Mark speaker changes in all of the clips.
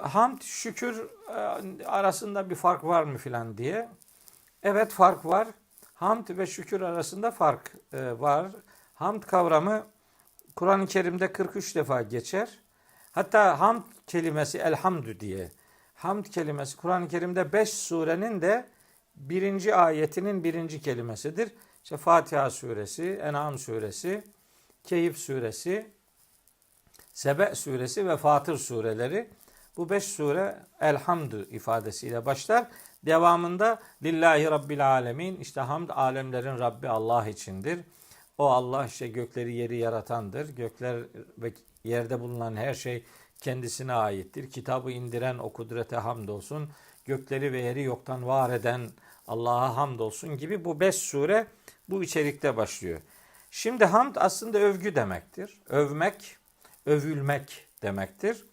Speaker 1: Hamd, şükür e, arasında bir fark var mı filan diye. Evet fark var. Hamd ve şükür arasında fark e, var. Hamd kavramı Kur'an-ı Kerim'de 43 defa geçer. Hatta hamd kelimesi elhamdü diye. Hamd kelimesi Kur'an-ı Kerim'de 5 surenin de birinci ayetinin birinci kelimesidir. İşte Fatiha suresi, En'am suresi, Keyif suresi, Sebe suresi ve Fatır sureleri. Bu beş sure elhamdü ifadesiyle başlar. Devamında lillahi rabbil alemin işte hamd alemlerin Rabbi Allah içindir. O Allah işte gökleri yeri yaratandır. Gökler ve yerde bulunan her şey kendisine aittir. Kitabı indiren o kudrete hamdolsun. Gökleri ve yeri yoktan var eden Allah'a hamdolsun gibi bu beş sure bu içerikte başlıyor. Şimdi hamd aslında övgü demektir. Övmek, övülmek demektir.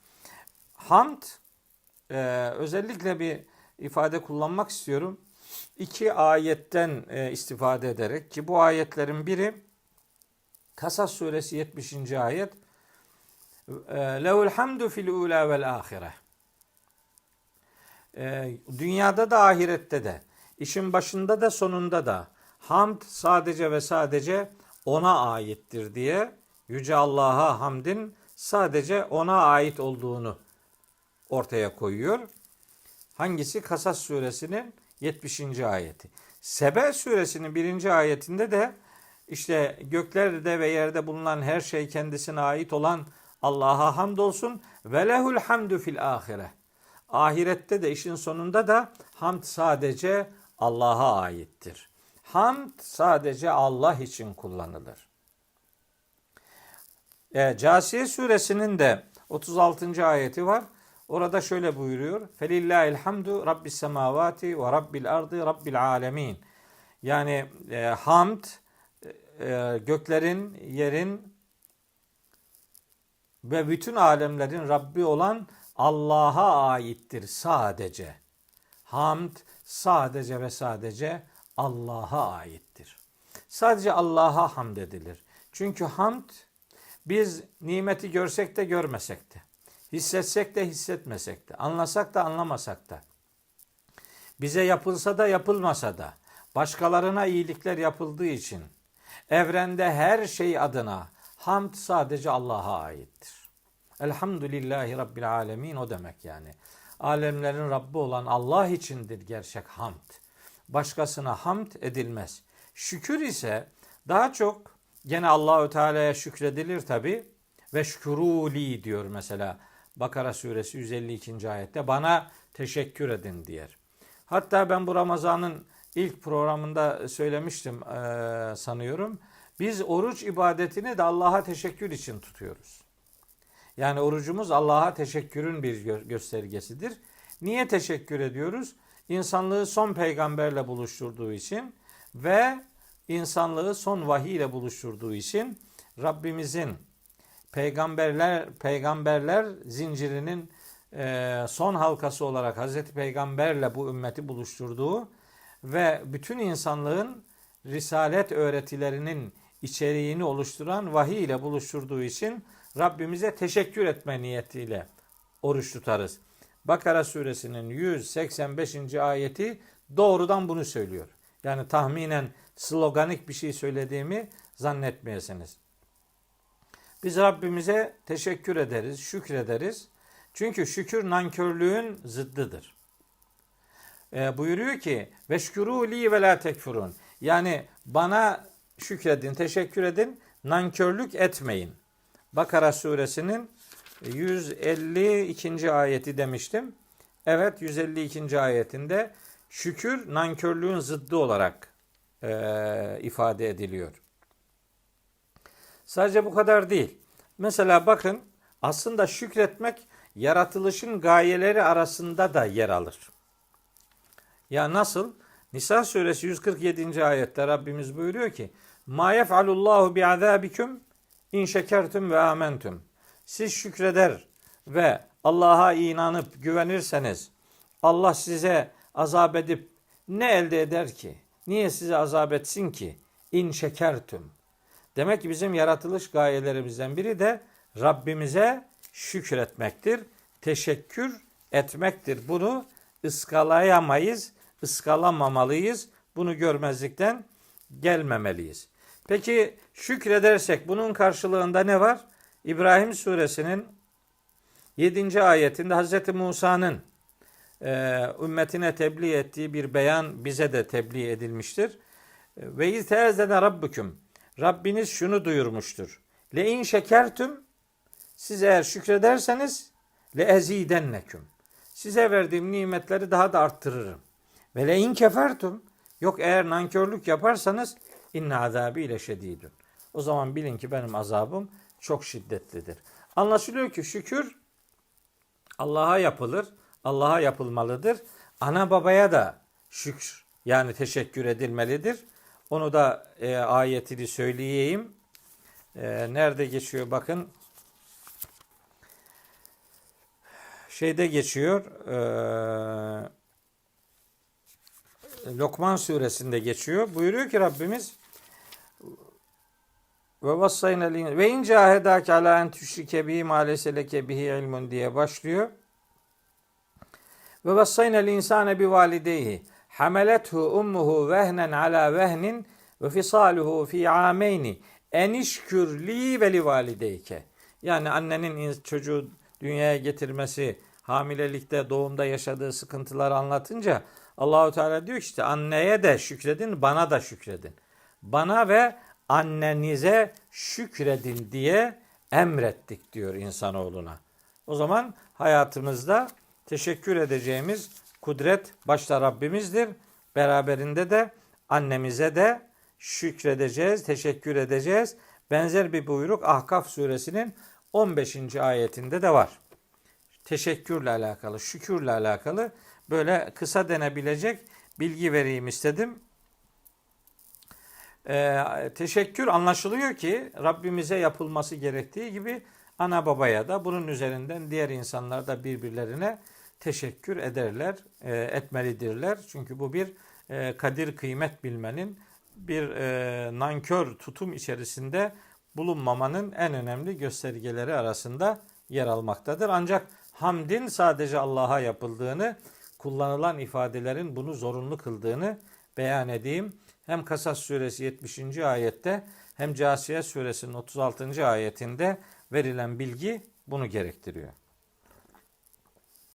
Speaker 1: Hamd e, özellikle bir ifade kullanmak istiyorum. İki ayetten e, istifade ederek ki bu ayetlerin biri Kasas suresi 70. ayet e, Lehul hamdu fil ula vel ahire e, Dünyada da ahirette de işin başında da sonunda da hamd sadece ve sadece ona aittir diye Yüce Allah'a hamdin sadece ona ait olduğunu ortaya koyuyor. Hangisi? Kasas suresinin 70. ayeti. Sebe suresinin 1. ayetinde de işte göklerde ve yerde bulunan her şey kendisine ait olan Allah'a hamdolsun ve lehul hamdu fil ahire. Ahirette de işin sonunda da hamd sadece Allah'a aittir. Hamd sadece Allah için kullanılır. E, Casiye suresinin de 36. ayeti var. Orada şöyle buyuruyor. Felillahil hamdu rabbis semavati ve rabbil ardı rabbil alemin. Yani e, hamd e, göklerin, yerin ve bütün alemlerin Rabbi olan Allah'a aittir sadece. Hamd sadece ve sadece Allah'a aittir. Sadece Allah'a hamd edilir. Çünkü hamd biz nimeti görsek de görmesek de, hissetsek de hissetmesek de, anlasak da anlamasak da, bize yapılsa da yapılmasa da, başkalarına iyilikler yapıldığı için, evrende her şey adına hamd sadece Allah'a aittir. Elhamdülillahi Rabbil Alemin o demek yani. Alemlerin Rabbi olan Allah içindir gerçek hamd. Başkasına hamd edilmez. Şükür ise daha çok gene Allahü Teala'ya şükredilir tabi ve şüküruli diyor mesela Bakara suresi 152. ayette bana teşekkür edin diyer. Hatta ben bu Ramazan'ın ilk programında söylemiştim e, sanıyorum. Biz oruç ibadetini de Allah'a teşekkür için tutuyoruz. Yani orucumuz Allah'a teşekkürün bir gö- göstergesidir. Niye teşekkür ediyoruz? İnsanlığı son peygamberle buluşturduğu için ve insanlığı son vahiy ile buluşturduğu için Rabbimizin peygamberler peygamberler zincirinin e, son halkası olarak Hazreti Peygamberle bu ümmeti buluşturduğu ve bütün insanlığın risalet öğretilerinin içeriğini oluşturan vahiy ile buluşturduğu için Rabbimize teşekkür etme niyetiyle oruç tutarız. Bakara suresinin 185. ayeti doğrudan bunu söylüyor. Yani tahminen sloganik bir şey söylediğimi zannetmeyesiniz. Biz Rabbimize teşekkür ederiz, şükrederiz. Çünkü şükür nankörlüğün zıddıdır. E, buyuruyor ki veşkuru li ve la tekfurun. Yani bana şükredin, teşekkür edin, nankörlük etmeyin. Bakara suresinin 152. ayeti demiştim. Evet 152. ayetinde şükür nankörlüğün zıddı olarak e, ifade ediliyor. Sadece bu kadar değil. Mesela bakın aslında şükretmek yaratılışın gayeleri arasında da yer alır. Ya nasıl? Nisa suresi 147. ayette Rabbimiz buyuruyor ki Ma yef'alullahu bi'azabiküm in şekertum ve amentum. Siz şükreder ve Allah'a inanıp güvenirseniz Allah size azap edip ne elde eder ki? Niye size azap etsin ki? İn şekertum. Demek ki bizim yaratılış gayelerimizden biri de Rabbimize şükretmektir. Teşekkür etmektir. Bunu ıskalayamayız, ıskalamamalıyız. Bunu görmezlikten gelmemeliyiz. Peki şükredersek bunun karşılığında ne var? İbrahim suresinin 7. ayetinde Hz. Musa'nın e, ümmetine tebliğ ettiği bir beyan bize de tebliğ edilmiştir. Ve iz teezzene rabbüküm. Rabbiniz şunu duyurmuştur. Le in şekertüm siz eğer şükrederseniz le ezidenneküm. Size verdiğim nimetleri daha da arttırırım. Ve le in kefertum yok eğer nankörlük yaparsanız inne azabi ile şedidun. O zaman bilin ki benim azabım çok şiddetlidir. Anlaşılıyor ki şükür Allah'a yapılır. Allah'a yapılmalıdır. Ana babaya da şükür yani teşekkür edilmelidir. Onu da e, ayetini söyleyeyim. E, nerede geçiyor bakın. Şeyde geçiyor. E, Lokman suresinde geçiyor. Buyuruyor ki Rabbimiz ve vassayna ve in cahedake ala en tüşrike bihi ma leyse leke bihi ilmun diye başlıyor. Ve vassayna insane bi valideyhi hamelethu ummuhu vehnen ala vehnin ve fisaluhu fi ameyni enişkür li ve li valideyke. Yani annenin çocuğu dünyaya getirmesi, hamilelikte, doğumda yaşadığı sıkıntıları anlatınca Allahu Teala diyor ki işte anneye de şükredin, bana da şükredin. Bana ve annenize şükredin diye emrettik diyor insanoğluna. O zaman hayatımızda teşekkür edeceğimiz kudret başta Rabbimizdir. Beraberinde de annemize de şükredeceğiz, teşekkür edeceğiz. Benzer bir buyruk Ahkaf suresinin 15. ayetinde de var. Teşekkürle alakalı, şükürle alakalı böyle kısa denebilecek bilgi vereyim istedim. Ee, teşekkür anlaşılıyor ki Rabbimize yapılması gerektiği gibi ana babaya da bunun üzerinden diğer insanlar da birbirlerine teşekkür ederler, e, etmelidirler. Çünkü bu bir e, kadir kıymet bilmenin, bir e, nankör tutum içerisinde bulunmamanın en önemli göstergeleri arasında yer almaktadır. Ancak hamdin sadece Allah'a yapıldığını, kullanılan ifadelerin bunu zorunlu kıldığını beyan edeyim. Hem Kasas suresi 70. ayette hem Casiye suresinin 36. ayetinde verilen bilgi bunu gerektiriyor.